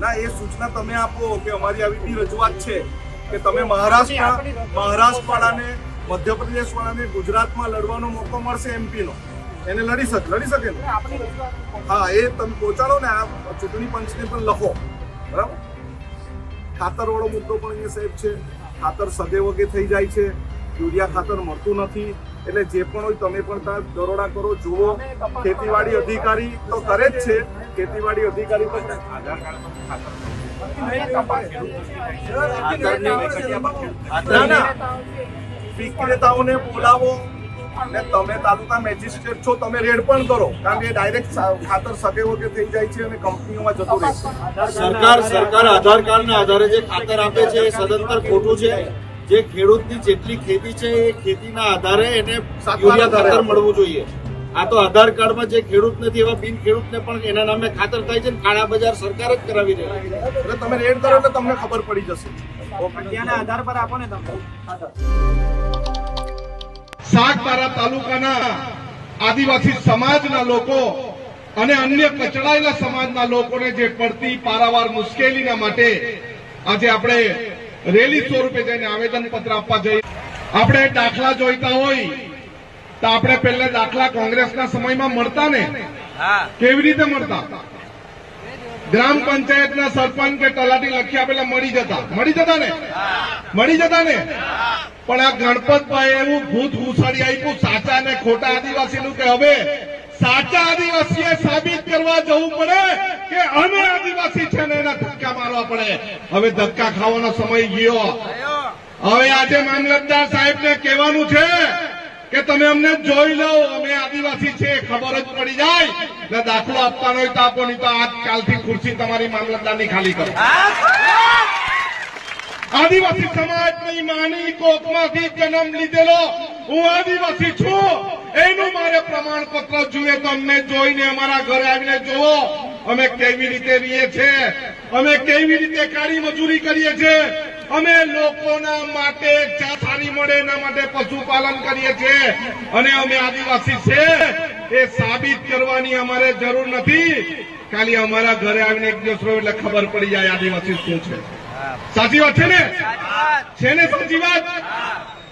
ના એ સૂચના તમે આપો કે અમારી આવી બી રજૂઆત છે કે તમે મહારાષ્ટ્ર મહારાષ્ટ્ર વાળાને મધ્યપ્રદેશ વાળાને ગુજરાતમાં લડવાનો મોકો મળશે એમપી નો. એને લડી શકે લડી શકે ને? હા એ તમે પહોંચાડો ને આ ચૂંટણી પંચને પણ લખો. બરાબર? ખાતર વાળો મુદ્દો પણ અહીંયા સાહેબ છે. ખાતર સદે વગે થઈ જાય છે. યુરિયા ખાતર મળતું નથી. એટલે જે પણ હોય તમે પણ ત્યાં દરોડા કરો જુઓ. ખેતીવાડી અધિકારી તો કરે જ છે. ખેતીવાડી અધિકારી પણ ના વિક્રેતાઓને બોલાવો અને તમે તાલુકા મેજિસ્ટ્રેટ છો તમે રેડ પણ કરો. કારણ કે ડાયરેક્ટ ખાતર સગે વગે થઈ જાય છે અને કંપનીઓમાં જતું રહેશે સરકાર સરકાર આધાર કાર્ડના આધારે જે ખાતર આપે છે એ સદંતર ખોટું છે. જે ખેડૂતની જેટલી ખેતી છે એ ખેતીના આધારે એને યુરિયા ખાતર મળવું જોઈએ. આ તો આધાર કાર્ડમાં જે ખેડૂત નથી એવા બિન ખેડૂતને પણ એના નામે ખાતર થાય છે ને કાળા બજાર સરકાર જ કરાવી રહી છે. એટલે તમે રેડ કરો એટલે તમને ખબર પડી જશે. ત્યાંના આધાર પર આપો ને તમે. સાગબારા તાલુકાના આદિવાસી સમાજના લોકો અને અન્ય કચડાયેલા સમાજના લોકોને જે પડતી પારાવાર મુશ્કેલીના માટે આજે આપણે રેલી સ્વરૂપે જઈને આવેદન પત્ર આપવા જઈએ આપણે દાખલા જોઈતા હોય તો આપણે પહેલા દાખલા કોંગ્રેસના સમયમાં મળતા ને? કેવી રીતે મળતા? ગ્રામ પંચાયતના સરપંચ કે તલાટી લખી આપેલા મળી જતા. મળી જતા ને? મળી જતા ને? પણ આ ગણપતભાઈ એવું ભૂત ઘુસાડી આપ્યું સાચા ને ખોટા આદિવાસીનું કે હવે? સાચા આદિવાસીએ સાબિત કરવા જવું પડે કે અમે આદિવાસી છે ને એના ધક્કા મારવા પડે? હવે ધક્કા ખાવાનો સમય ગયો. હવે આજે મામલતદાર સાહેબને કહેવાનું છે કે તમે અમને જોઈ લો, અમે આદિવાસી છે, ખબર જ પડી જાય. ને દાખલો આપવાનો હોય તો આપો, નહીં તો આજકાલથી ખુરશી તમારી મામલતદારની ખાલી કરો. આદિવાસી સમાજની માની કોકમાંથી જન્મ લીધેલો, હું આદિવાસી છું. એનું મારે પ્રમાણપત્ર જોઈએ તો અમને જોઈને અમારા ઘરે આવીને જુઓ અમે કેવી રીતે રહીએ છીએ, અમે કેવી રીતે કાળી મજૂરી કરીએ છીએ. અમે લોકોના માટે સારી મળે, એના માટે પશુપાલન કરીએ છીએ. અને અમે આદિવાસી છે, એ સાબિત કરવાની અમારે જરૂર નથી. ખાલી અમારા ઘરે આવીને એક દિવસ એટલે ખબર પડી જાય આદિવાસી શું છે. સાચી વાત છે ને? છે ને સાચી વાત?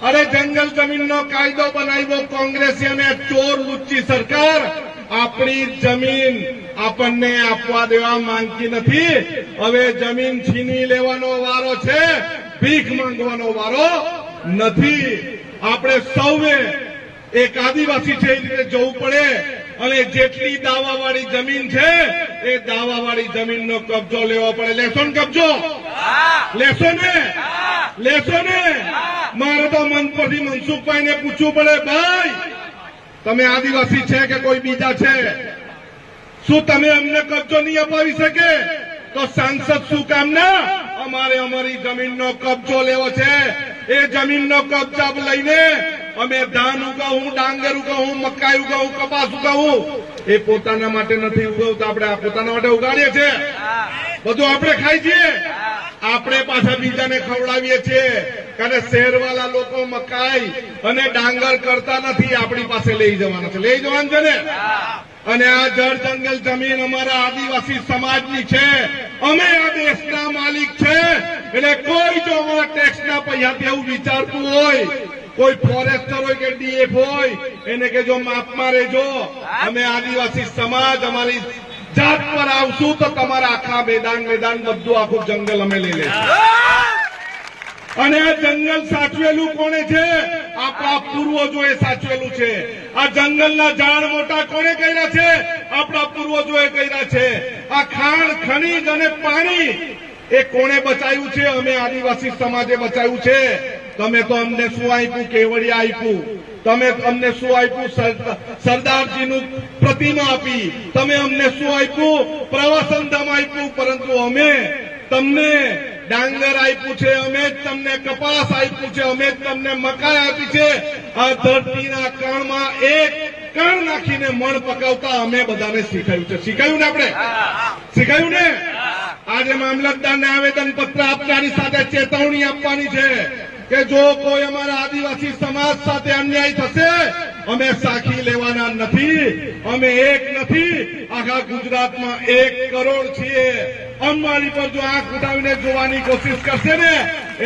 અરે જંગલ જમીનનો કાયદો બનાવ્યો કોંગ્રેસી અને ચોર લુચ્ચી સરકાર. આપણી જમીન આપણને આપવા દેવા માંગતી નથી. હવે જમીન છીની લેવાનો વારો છે ભીખ માંગવાનો વારો નથી. આપણે સૌએ એક આદિવાસી છે એ રીતે જવું પડે. અને જેટલી દાવાવાળી જમીન છે એ દાવાવાળી જમીનનો કબજો લેવો પડે. લેશો ને કબજો? લેશો ને? લેશો ને? મારે તો મન પરથી મનસુખભાઈને પૂછવું પડે ભાઈ તમે આદિવાસી છે કે કોઈ બીજા છે? શું તમે અમને કબજો નહીં અપાવી શકે? તો સાંસદ શું કામ ના? અમારે અમારી જમીનનો કબજો લેવો છે. એ જમીનનો કબજા લઈને અમે ધાન ઉગાવું, ડાંગર ઉગાવું, મકાઈ ઉગાવું, કપાસ ઉગાવું. એ પોતાના માટે નથી ઉગાવતા, આપણે પોતાના માટે ઉગાડીએ છીએ. બધું આપણે ખાઈ છીએ. આપણે પાછા બીજાને ખવડાવીએ છીએ. કારણ શહેરવાળા લોકો મકાઈ અને ડાંગર કરતા નથી, આપણી પાસે લઈ જવાના છે. લઈ જવાનું છે ને? અને આ જળ જંગલ જમીન અમારા આદિવાસી સમાજની છે. અમે આ દેશના માલિક છે. એટલે કોઈ જો અમારા ટેક્સના પૈસાથી એવું વિચારતું હોય કોઈ ફોરેસ્ટર હોય કે ડીએફ હોય એને કે જો માપમાં રહેજો. અમે આદિવાસી સમાજ અમારી જાત પર આવશું તો તમારા આખા મેદાન મેદાન બધું આખું જંગલ અમે લઈ લઈશું અને આ જંગલ સાચવેલું કોણે છે? આપણા પૂર્વજોએ સાચવેલું છે. આ જંગલના ઝાડ મોટા કોને કર્યા છે? આપણા પૂર્વજોએ કર્યા છે. આ ખાણ, ખનીજ અને પાણી એ કોને બચાવ્યું છે? અમે આદિવાસી સમાજે બચાવ્યું છે. તમે તો અમને શું આપ્યું? કેવડિયા આપ્યું. તમે અમને શું આપ્યું? સર- સરદારજીનું પ્રતિમા આપી. તમે અમને શું આપ્યું? પ્રવાસન ધામ આપ્યું. પરંતુ અમે તમને ડાંગર આપ્યું છે, અમે જ તમને કપાસ આપ્યું છે, અમે જ તમને મકાઈ આપી છે. આ ધરતીના કણમાં એક કણ નાખીને મણ પકાવતા અમે બધાને શીખાયું છે. શીખાયું ને આપણે? શીખાયું ને? આજે મામલતદારને આવેદન પત્ર આપનારી સાથે ચેતવણી આપવાની છે કે જો કોઈ અમારા આદિવાસી સમાજ સાથે અન્યાય થશે અમે સાખી લેવાના નથી અમે એક નથી. આખા ગુજરાતમાં એક કરોડ છીએ. અમારી પર જો આંખ ઉઠાવીને જોવાની કોશિશ કરશે ને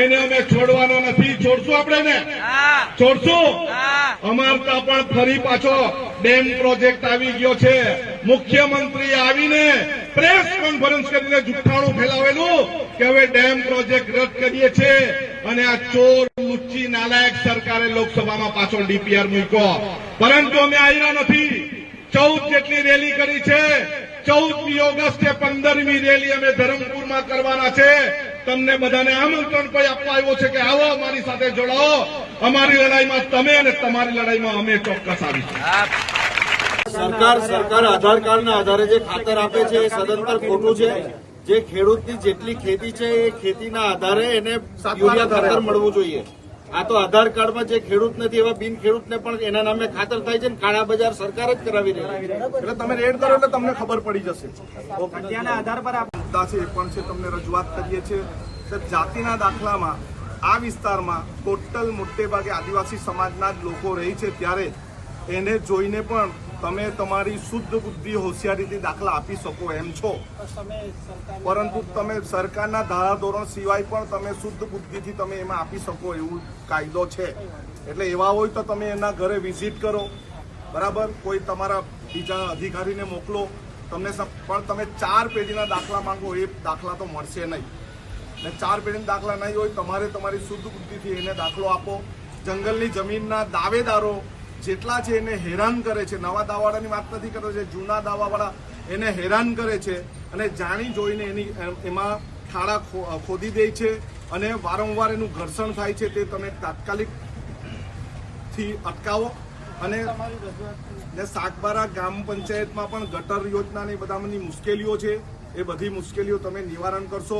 એને અમે છોડવાનો નથી. છોડશું આપણે ને? છોડશું? અમારતા પણ ફરી પાછો ડેમ પ્રોજેક્ટ આવી ગયો છે. મુખ્યમંત્રી આવીને પ્રેસ કોન્ફરન્સ કરીને જુઠ્ઠાણું ફેલાવેલું કે હવે ડેમ પ્રોજેક્ટ રદ કરીએ છીએ અને આ ચોર લુચ્ચી નાલાયક સરકારે લોકસભામાં પાછો ડીપીઆર મૂક્યો. પરંતુ અમે આવ્યા નથી. ચૌદ જેટલી રેલી કરી છે. ચૌદમી ઓગસ્ટે પંદરમી રેલી અમે ધરમપુરમાં કરવાના છે. તમને બધાને આમંત્રણ કોઈ આપવા આવ્યો છે કે આવો અમારી સાથે જોડાઓ. અમારી લડાઈમાં તમે અને તમારી લડાઈમાં અમે ચોક્કસ આવીશું. સરકાર સરકાર આધાર કાર્ડના આધારે જે ખાતર આપે છે એ સદંતર ખોટું છે. જે ખેડૂતની જેટલી ખેતી છે એ ખેતીના આધારે એને યુરિયા ખાતર મળવું જોઈએ. આ તો આધાર કાર્ડમાં જે ખેડૂત નથી એવા બિન ખેડૂતને પણ એના નામે ખાતર થાય છે ને કાળા બજાર સરકાર જ કરાવી રહી છે. એટલે તમે રેડ કરો એટલે તમને ખબર પડી જશે. ઓકે. જગ્યાના આધાર પર મુદ્દા છે એ પણ છે તમને રજૂઆત કરીએ છીએ. જાતિના દાખલામાં આ વિસ્તારમાં ટોટલ મોટે ભાગે આદિવાસી સમાજના જ લોકો રહે છે. ત્યારે એને જોઈને પણ તમે તમારી શુદ્ધ બુદ્ધિ હોશિયારીથી દાખલા આપી શકો એમ છો. પરંતુ તમે સરકારના ધારાધોરણ સિવાય પણ તમે શુદ્ધ બુદ્ધિથી તમે એમાં આપી શકો એવું કાયદો છે. એટલે એવા હોય તો તમે એના ઘરે વિઝિટ કરો. બરાબર? કોઈ તમારા બીજા અધિકારીને મોકલો. તમને પણ તમે ચાર પેઢીના દાખલા માંગો, એ દાખલા તો મળશે નહીં. ને ચાર પેઢીના દાખલા નહીં હોય, તમારે તમારી શુદ્ધ બુદ્ધિથી એને દાખલો આપો. જંગલની જમીનના દાવેદારો જેટલા છે એને હેરાન કરે છે, નવા દાવાવાળાની વાત નથી કરતો છે જૂના દાવાવાળા એને હેરાન કરે છે અને જાણી જોઈને એની એમાં ખાડા ખોદી દે છે અને વારંવાર એનું ઘર્ષણ થાય છે તે તમે તાત્કાલિકથી અટકાવો અને ને સાગબારા ગ્રામ પંચાયતમાં પણ ગટર યોજનાની બધાની મુશ્કેલીઓ છે, એ બધી મુશ્કેલીઓ તમે નિવારણ કરશો.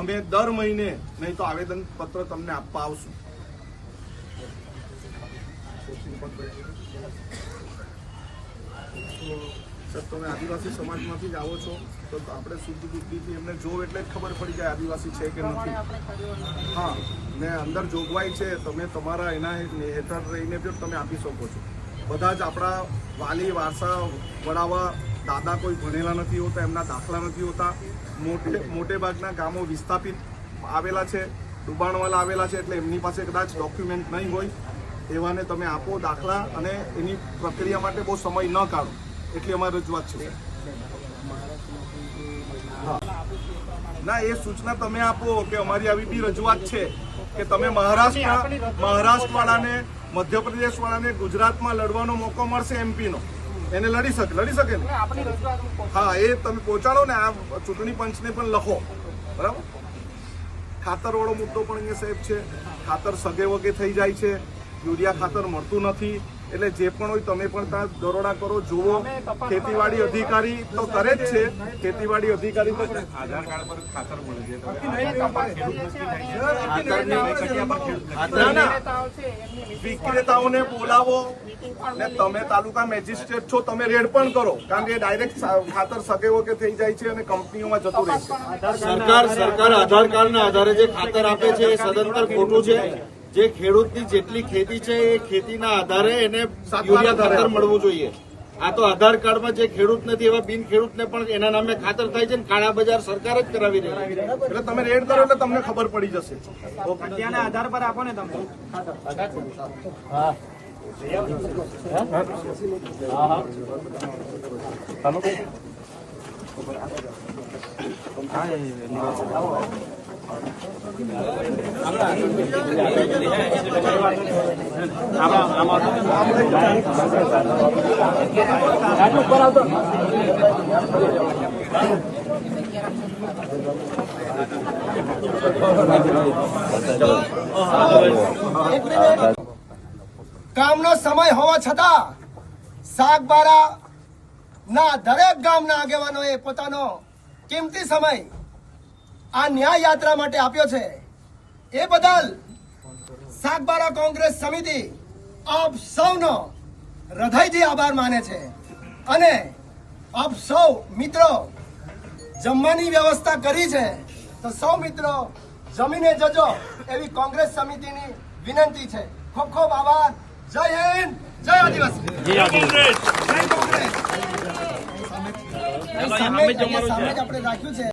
અમે દર મહિને, નહીં તો આવેદન પત્ર તમને આપવા આવશું. સર તમે આદિવાસી સમાજમાંથી જ આવો છો, તો આપણે શુદ્ધ બુદ્ધિથી એમને જોવ એટલે જ ખબર પડી જાય આદિવાસી છે કે નથી. હા, ને અંદર જોગવાઈ છે, તમે તમારા એના હેઠળ રહીને પણ તમે આપી શકો છો. બધા જ આપણા વાલી, વારસા, વડાવા, દાદા કોઈ ભણેલા નથી હોતા, એમના દાખલા નથી હોતા. મોટે મોટે ભાગના ગામો વિસ્થાપિત આવેલા છે ડુબાણવાલા આવેલા છે, એટલે એમની પાસે કદાચ ડોક્યુમેન્ટ નહીં હોય. એવાને તમે આપો દાખલા અને એની પ્રક્રિયા માટે બહુ સમય ન કાઢો. એટલી અમારી રજૂઆત છે ના એ સૂચના તમે આપો કે અમારી આવી બી રજૂઆત છે કે તમે મહારાષ્ટ્ર મહારાષ્ટ્ર વાળાને મધ્યપ્રદેશ વાળાને ગુજરાતમાં લડવાનો મોકો મળશે એમપીનો. એને લડી શકે લડી શકે ને? હા એ તમે પહોંચાડો ને આ ચૂંટણી પંચને પણ લખો. બરાબર? ખાતર વાળો મુદ્દો પણ અહીંયા સાહેબ છે. ખાતર સગે વગે થઈ જાય છે. યુરિયા ખાતર મળતું નથી. એટલે જે પણ હોય તમે પણ ત્યાં દરોડા કરો જુઓ. ખેતીવાડી અધિકારી તો કરે જ છે. ખેતીવાડી અધિકારી તો વિક્રેતાઓને બોલાવો ને તમે તાલુકા મેજિસ્ટ્રેટ છો તમે રેડ પણ કરો. કારણ કે ડાયરેક્ટ ખાતર સગે વગે થઈ જાય છે અને કંપનીઓમાં જતું રહે છે. સરકાર સરકાર આધાર કાર્ડના આધારે જે ખાતર આપે છે એ સદંતર ખોટું છે. જે ખેડૂતની જેટલી ખેતી છે એ ખેતીના આધારે એને યુરિયા ખાતર મળવું જોઈએ. આ તો આધાર કાર્ડમાં જે ખેડૂત નથી એવા બિન ખેડૂતને પણ એના નામે ખાતર થાય છે ને કાળા બજાર સરકાર જ કરાવી રહી એટલે તમે રેડ કરો એટલે તમને ખબર પડી જશે. આધાર પર આપો ને તમે. કામનો સમય હોવા છતાં સાગબારા ના દરેક ગામના આગેવાનોએ પોતાનો કિંમતી સમય આ ન્યાય યાત્રા માટે આપ્યો છે. એ બદલ સાગબારા કોંગ્રેસ સમિતિ આપ સૌનો હૃદયથી આભાર માને છે. અને આપ સૌ મિત્રો જમવાની વ્યવસ્થા કરી છે તો સૌ મિત્રો જમીને જજો એવી કોંગ્રેસ સમિતિની વિનંતી છે. ખૂબ ખૂબ આભાર. જય હિન્દ. જય આદિવાસી. જય કોંગ્રેસ જય કોંગ્રેસ. સામે જ આપણે રાખ્યું છે.